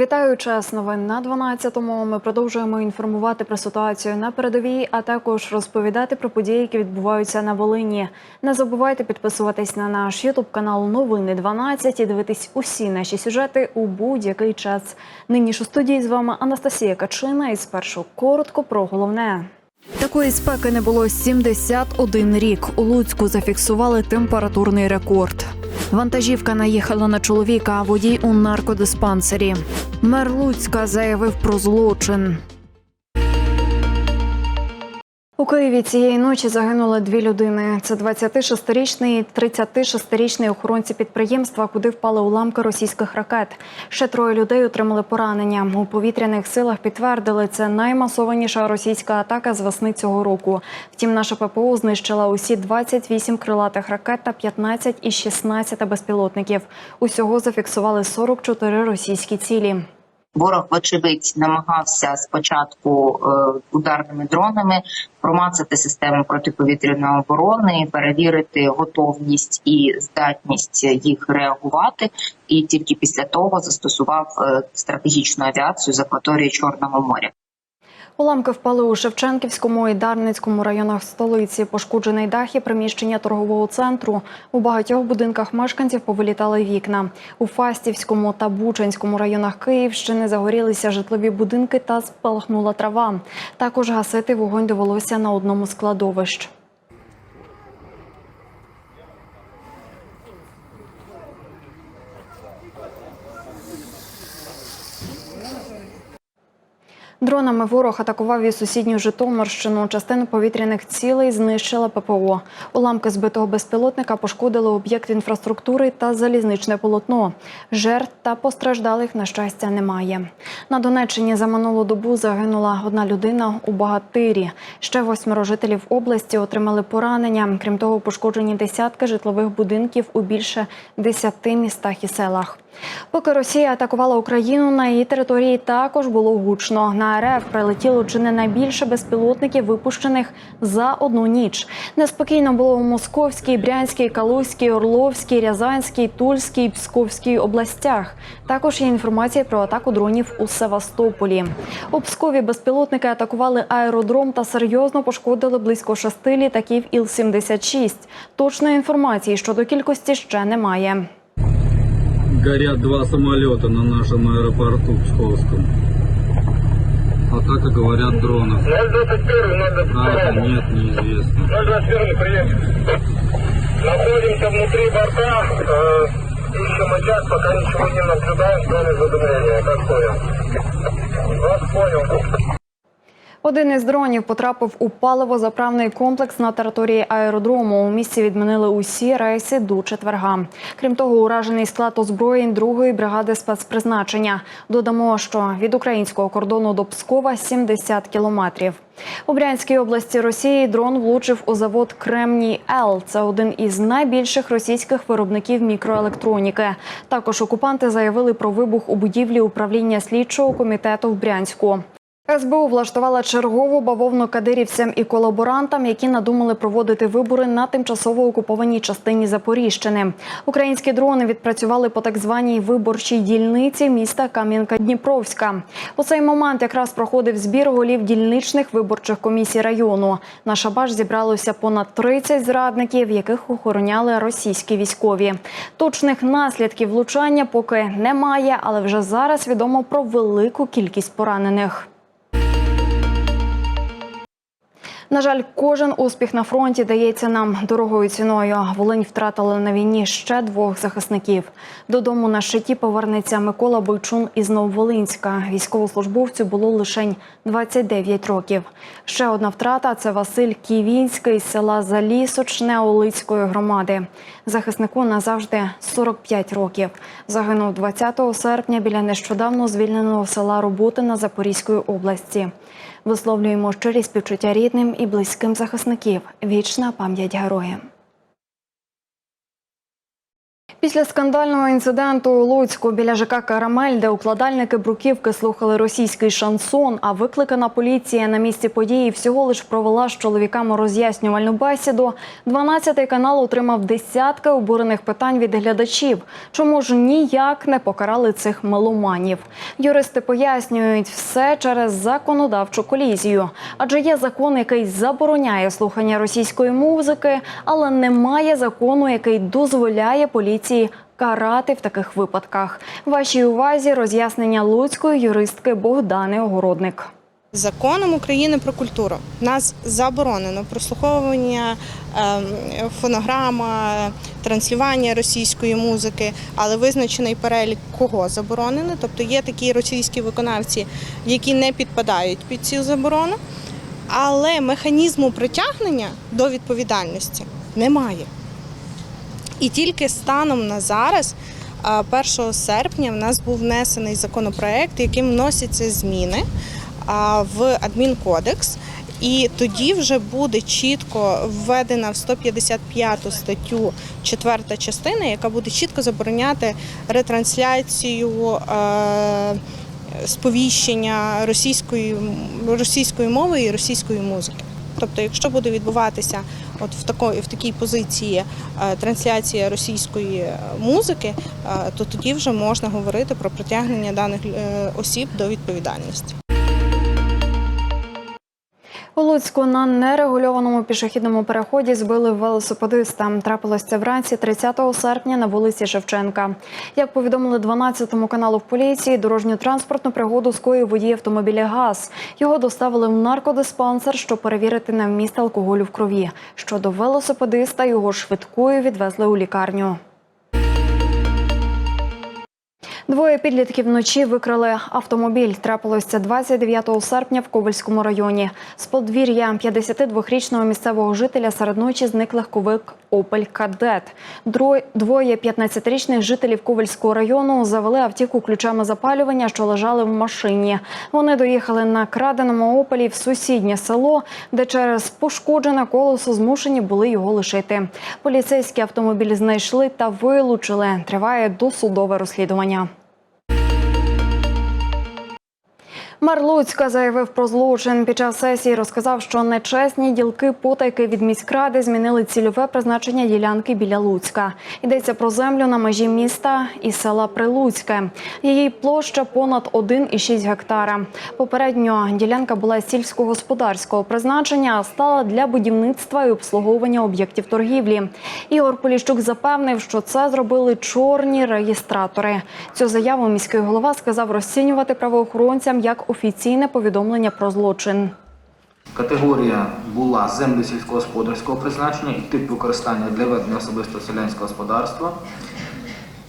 Вітаю час новин на 12-му. Ми продовжуємо інформувати про ситуацію на передовій, а також розповідати про події, які відбуваються на Волині. Не забувайте підписуватись на наш Ютуб канал Новини 12 і дивитись усі наші сюжети у будь-який час. Нині ж у студії з вами Анастасія Качина. І спершу коротко про головне. Такої спеки не було 71 рік. У Луцьку зафіксували температурний рекорд. Вантажівка наїхала на чоловіка, а водій у наркодиспансері. Мер Луцька заявив про злочин. У Києві цієї ночі загинули дві людини. Це 26-річний і 36-річний охоронці підприємства, куди впали уламки російських ракет. Ще троє людей отримали поранення. У повітряних силах підтвердили, це наймасованіша російська атака з весни цього року. Втім, наша ППО знищила усі 28 крилатих ракет та 15 із 16 безпілотників. Усього зафіксували 44 російські цілі. Ворог, вочевидь, намагався спочатку е, ударними дронами промацати систему протиповітряної оборони, перевірити готовність і здатність їх реагувати, і тільки після того застосував е, стратегічну авіацію з акваторії Чорного моря. Уламки впали у Шевченківському і Дарницькому районах столиці. Пошкоджений дах і приміщення торгового центру. У багатьох будинках мешканців повилітали вікна. У Фастівському та Бучанському районах Київщини загорілися житлові будинки та спалахнула трава. Також гасити вогонь довелося на одному з кладовищ. Дронами ворог атакував і сусідню Житомирщину. Частину повітряних цілей знищила ППО. Уламки збитого безпілотника пошкодили об'єкт інфраструктури та залізничне полотно. Жертв та постраждалих, на щастя, немає. На Донеччині за минулу добу загинула одна людина у Багатирі. Ще восьмеро жителів області отримали поранення. Крім того, пошкоджені десятки житлових будинків у більше десяти містах і селах. Поки Росія атакувала Україну, на її території також було гучно. На РФ прилетіло чи не найбільше безпілотників, випущених за одну ніч. Неспокійно було у Московській, Брянській, Калузькій, Орловській, Рязанській, Тульській, Псковській областях. Також є інформація про атаку дронів у Севастополі. У Пскові безпілотники атакували аеродром та серйозно пошкодили близько шести літаків Іл-76. Точної інформації щодо кількості ще немає. Горят два самолета на нашем аэропорту Псковском. Атака, говорят, дронов. 021, А, 022. нет, неизвестно. 021, прием. Находимся внутри борта. Э, ищем очаг, пока ничего не наблюдаем, кроме задымления. Как понял? Вас понял. Один із дронів потрапив у паливозаправний комплекс на території аеродрому. У місці відмінили усі рейси до четверга. Крім того, уражений склад озброєнь другої бригади спецпризначення. Додамо, що від українського кордону до Пскова 70 кілометрів. У Брянській області Росії дрон влучив у завод Кремній Л. Це один із найбільших російських виробників мікроелектроніки. Також окупанти заявили про вибух у будівлі управління слідчого комітету в Брянську. СБУ влаштувала чергову бавовну кадирівцям і колаборантам, які надумали проводити вибори на тимчасово окупованій частині Запоріжчини. Українські дрони відпрацювали по так званій виборчій дільниці міста Кам'янка-Дніпровська. У цей момент якраз проходив збір голів дільничних виборчих комісій району. На шабаш зібралося понад 30 зрадників, яких охороняли російські військові. Точних наслідків влучання поки немає, але вже зараз відомо про велику кількість поранених. На жаль, кожен успіх на фронті дається нам дорогою ціною. Волинь втратила на війні ще двох захисників. Додому на щиті повернеться Микола Бойчун із Нововолинська. Військовослужбовцю було лише 29 років. Ще одна втрата це Василь Ківінський з села Залісочне Олицької громади. Захиснику назавжди 45 років. Загинув 20 серпня біля нещодавно звільненого села Роботина Запорізької області. Висловлюємо щирі співчуття рідним і близьким захисників. Вічна пам'ять героям. Після скандального інциденту у Луцьку біля ЖК Карамель, де укладальники бруківки слухали російський шансон, а викликана поліція на місці події всього лиш провела з чоловіками роз'яснювальну бесіду. 12-й канал отримав десятки обурених питань від глядачів. Чому ж ніяк не покарали цих меломанів? Юристи пояснюють все через законодавчу колізію, адже є закон, який забороняє слухання російської музики, але немає закону, який дозволяє поліції карати в таких випадках. Вашій увазі роз'яснення луцької юристки Богдани Огородник. Законом України про культуру нас заборонено прослуховування ем, фонограма, транслювання російської музики, але визначений перелік кого заборонено. Тобто є такі російські виконавці, які не підпадають під цю заборону, але механізму притягнення до відповідальності немає. І тільки станом на зараз, а, 1 серпня, в нас був внесений законопроект, яким вносяться зміни в адмінкодекс. І тоді вже буде чітко введена в 155 статтю четверта частина, яка буде чітко забороняти ретрансляцію е, сповіщення російської, російської мови і російської музики. Тобто, якщо буде відбуватися от в такої в такій позиції е, трансляція російської е, музики, е, то тоді вже можна говорити про притягнення даних осіб до відповідальності. У Луцьку на нерегульованому пішохідному переході збили велосипедиста. Трапилось це вранці 30 серпня на вулиці Шевченка. Як повідомили 12-му каналу в поліції, дорожню транспортну пригоду скоїв водій автомобіля ГАЗ. Його доставили в наркодиспансер, щоб перевірити на вміст алкоголю в крові. Щодо велосипедиста, його швидкою відвезли у лікарню. Двоє підлітків вночі викрали автомобіль. Трапилось це 29 серпня в Ковальському районі. З подвір'я 52-річного місцевого жителя серед ночі зник легковик Опель Кадет. Двоє 15-річних жителів Ковальського району завели автівку ключами запалювання, що лежали в машині. Вони доїхали на краденому Опелі в сусіднє село, де через пошкоджене колесо змушені були його лишити. Поліцейські автомобіль знайшли та вилучили. Триває досудове розслідування. Мер Луцька заявив про злочин. Під час сесії розказав, що нечесні ділки потайки від міськради змінили цільове призначення ділянки біля Луцька. Йдеться про землю на межі міста і села Прилуцьке. Її площа понад 1,6 гектара. Попередньо ділянка була сільськогосподарського призначення, а стала для будівництва і обслуговування об'єктів торгівлі. Ігор Поліщук запевнив, що це зробили чорні реєстратори. Цю заяву міський голова сказав розцінювати правоохоронцям як офіційне повідомлення про злочин. Категорія була землі сільськогосподарського призначення і тип використання для ведення особистого селянського господарства.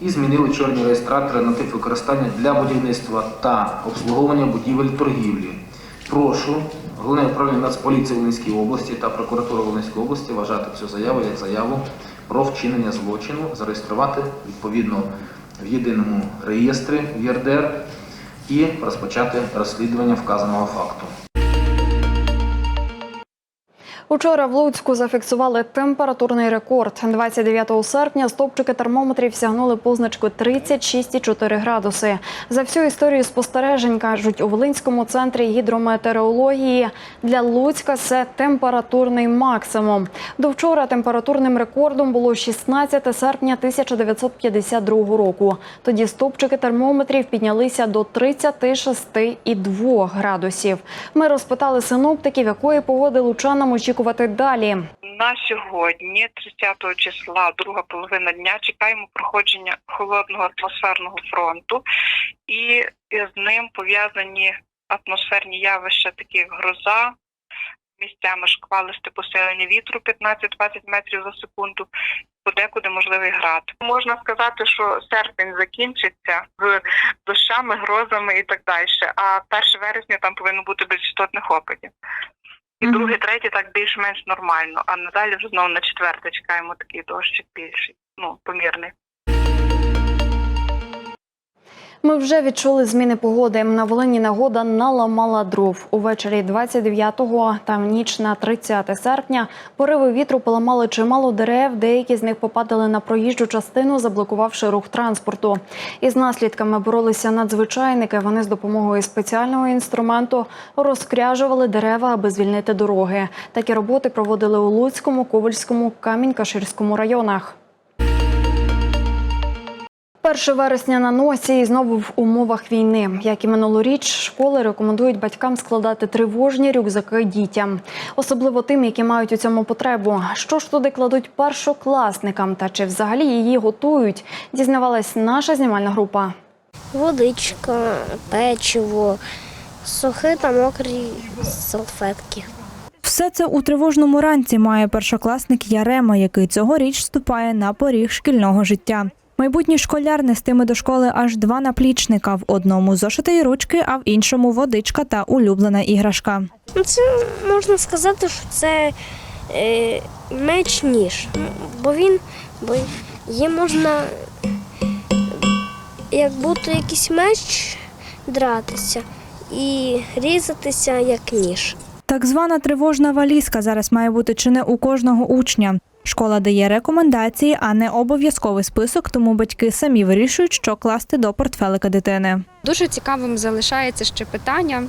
І змінили чорні реєстратори на тип використання для будівництва та обслуговування будівель торгівлі. Прошу Головне управління Нацполіції Волинської області та прокуратура Волинської області вважати цю заяву як заяву про вчинення злочину, зареєструвати відповідно в єдиному реєстрі в ЄРДР і розпочати розслідування вказаного факту. Учора в Луцьку зафіксували температурний рекорд. 29 серпня стопчики термометрів сягнули позначку 36,4 градуси. За всю історію спостережень кажуть у Волинському центрі гідрометеорології для Луцька це температурний максимум. До вчора температурним рекордом було 16 серпня 1952 року. Тоді стопчики термометрів піднялися до 36,2 градусів. Ми розпитали синоптиків, якої погоди лучанам очікувати далі. На сьогодні, 30 числа, друга половина дня, чекаємо проходження холодного атмосферного фронту, і з ним пов'язані атмосферні явища, такі як гроза, місцями шквалисте посилення вітру 15-20 метрів за секунду. Подекуди можливий град. Можна сказати, що серпень закінчиться з дощами, грозами і так далі. А 1 вересня там повинно бути безістотних опадів. І друге, третє так більш-менш нормально. А надалі вже знову на четверте чекаємо такий дощик більший, ну помірний. Ми вже відчули зміни погоди. На Волині негода наламала дров. Увечері 29-го та в ніч на 30 серпня пориви вітру поламали чимало дерев. Деякі з них попадали на проїжджу частину, заблокувавши рух транспорту. Із наслідками боролися надзвичайники. Вони з допомогою спеціального інструменту розкряжували дерева, аби звільнити дороги. Такі роботи проводили у Луцькому, Ковальському, Камінь-Каширському районах. 1 вересня на носі і знову в умовах війни. Як і минулоріч, школи рекомендують батькам складати тривожні рюкзаки дітям, особливо тим, які мають у цьому потребу. Що ж туди кладуть першокласникам та чи взагалі її готують? Дізнавалась наша знімальна група. водичка, печиво, сухі та мокрі салфетки. Все це у тривожному ранці має першокласник Ярема, який цьогоріч вступає на поріг шкільного життя. Майбутній школяр нестиме до школи аж два наплічника: в одному зошити й ручки, а в іншому водичка та улюблена іграшка. Ну, це можна сказати, що це е, меч ніж. Бо він, бо їм можна як будто якийсь меч дратися і різатися як ніж. Так звана тривожна валізка зараз має бути чи не у кожного учня. Школа дає рекомендації, а не обов'язковий список, тому батьки самі вирішують, що класти до портфелика дитини. Дуже цікавим залишається ще питання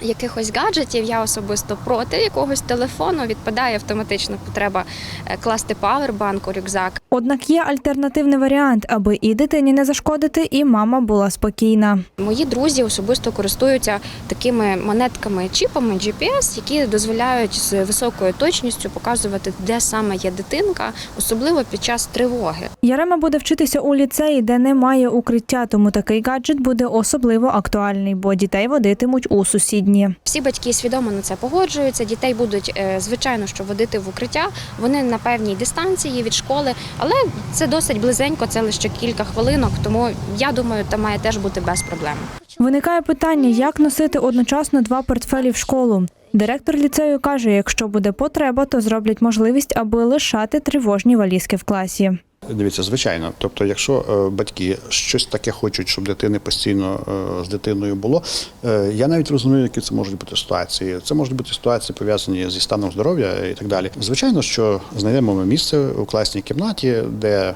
якихось гаджетів. Я особисто проти якогось телефону. Відпадає автоматично потреба е, класти павербанк у рюкзак. Однак є альтернативний варіант, аби і дитині не зашкодити, і мама була спокійна. Мої друзі особисто користуються такими монетками, чіпами GPS, які дозволяють з високою точністю показувати, де саме є дитинка, особливо під час тривоги. Ярема буде вчитися у ліцеї, де немає укриття, тому такий гаджет буде особливо актуальний, бо дітей водитимуть у сусідні. Всі батьки свідомо на це погоджуються. Дітей будуть е, звичайно, що водити в укриття. Вони на певній дистанції від школи, але це досить близенько, це лише кілька хвилинок. Тому я думаю, там має теж бути без проблем. Виникає питання, як носити одночасно два портфелі в школу. Директор ліцею каже, якщо буде потреба, то зроблять можливість, аби лишати тривожні валізки в класі. Дивіться, звичайно. Тобто, якщо е, батьки щось таке хочуть, щоб дитини постійно е, з дитиною було, е, я навіть розумію, які це можуть бути ситуації. Це можуть бути ситуації пов'язані зі станом здоров'я і так далі. Звичайно, що знайдемо ми місце у класній кімнаті, де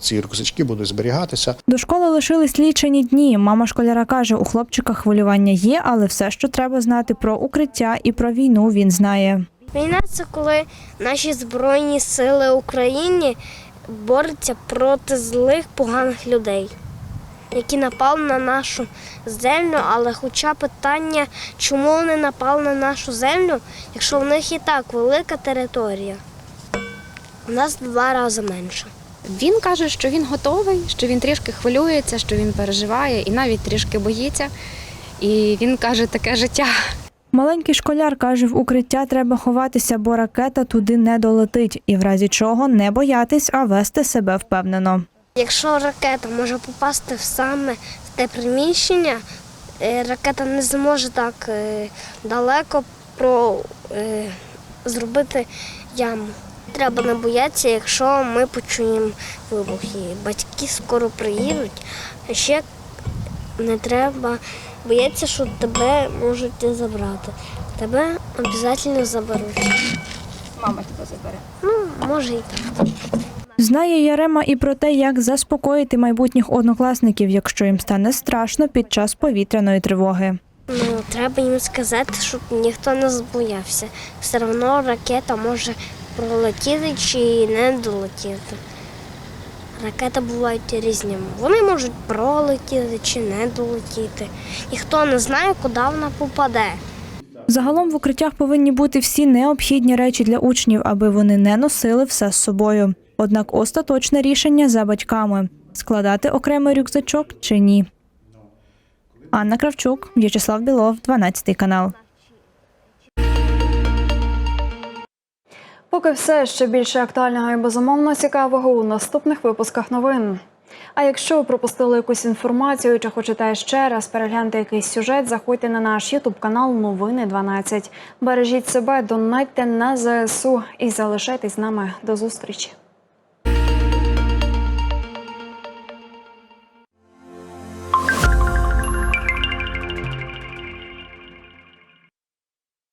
ці рюкзачки будуть зберігатися. До школи лишились лічені дні. Мама школяра каже, у хлопчика хвилювання є, але все, що треба знати про укриття і про війну, він знає. Війна це коли наші Збройні сили України борються проти злих поганих людей, які напали на нашу землю. Але хоча питання, чому вони напали на нашу землю, якщо в них і так велика територія, у нас два рази менше. Він каже, що він готовий, що він трішки хвилюється, що він переживає і навіть трішки боїться. І він каже, таке життя. Маленький школяр каже, в укриття треба ховатися, бо ракета туди не долетить, і в разі чого не боятись, а вести себе впевнено. Якщо ракета може попасти в саме в те приміщення, е, ракета не зможе так е, далеко про, е, зробити яму. Треба не боятися, якщо ми почуємо вибухи. Батьки скоро приїдуть, ще не треба боятися, що тебе можуть забрати. Тебе обов'язково заберуть. Мама тебе забере. Ну, може і так. Знає Ярема і про те, як заспокоїти майбутніх однокласників, якщо їм стане страшно під час повітряної тривоги. Ну, треба їм сказати, щоб ніхто не збоявся. Все одно ракета може пролетіти чи не долетіти. Ракети бувають різні. Вони можуть пролетіти чи не долетіти. Ніхто не знає, куди вона попаде. Загалом в укриттях повинні бути всі необхідні речі для учнів, аби вони не носили все з собою. Однак остаточне рішення за батьками складати окремий рюкзачок чи ні. Анна Кравчук, В'ячеслав Білов, 12 канал. Поки все ще більше актуального і безумовно цікавого у наступних випусках новин. А якщо пропустили якусь інформацію чи хочете ще раз переглянути якийсь сюжет, заходьте на наш Ютуб канал Новини 12. Бережіть себе, донайте на ЗСУ і залишайтесь з нами до зустрічі.